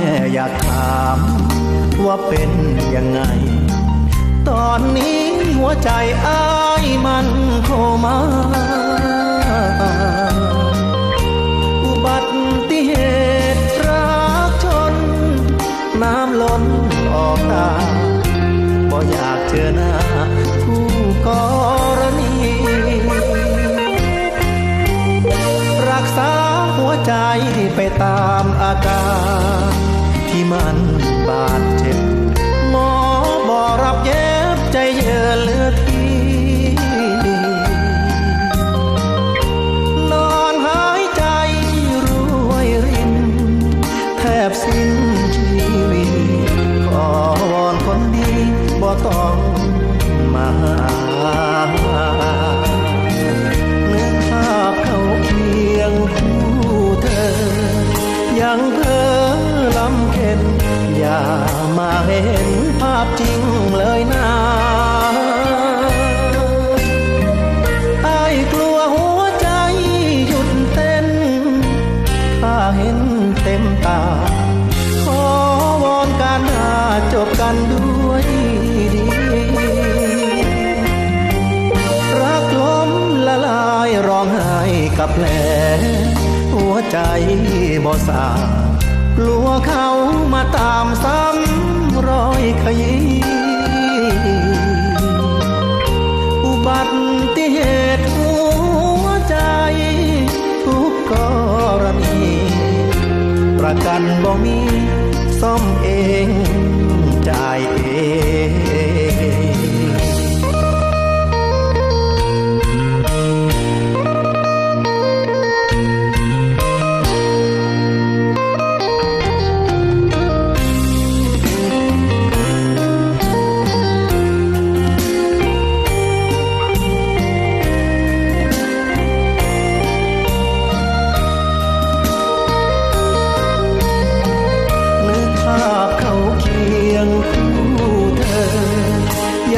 แม่อยากถาม ว่าเป็นยังไง ตอนนี้หัวใจอ้ายมันโคมาอุบัติเหตุรักชน น้ำล้นออกตาบ่อยากเจอหน้า มัน มาเห็นภาพจริงเลยนะไอ้กลัวหัวใจหยุดเต้น ถ้าเห็นเต็มตา ขอวอนการหาจบกันด้วยดีรักล้มละลายร้องไห้กับแผลหัวใจบ่สา กลัวเขามาตามซ้ำรอยขยี้อุบัติเหตุหัวใจ ทุกกรณี ประกันบ่มีซ่อมเองจ่ายเอง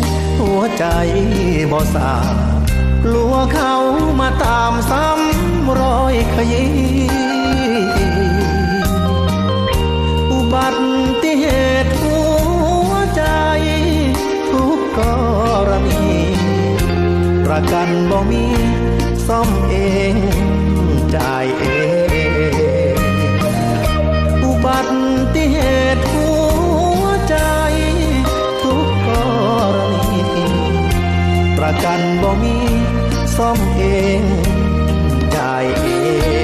ั วใจบ่สากลัวเขามาตามซ้ำรอยขยี้อุบัติเหตุหัวใจทุกกรณีประกันบ่มีซ่อมเองจ่ายเอง กันบ่มีซ่อมเองได้เอง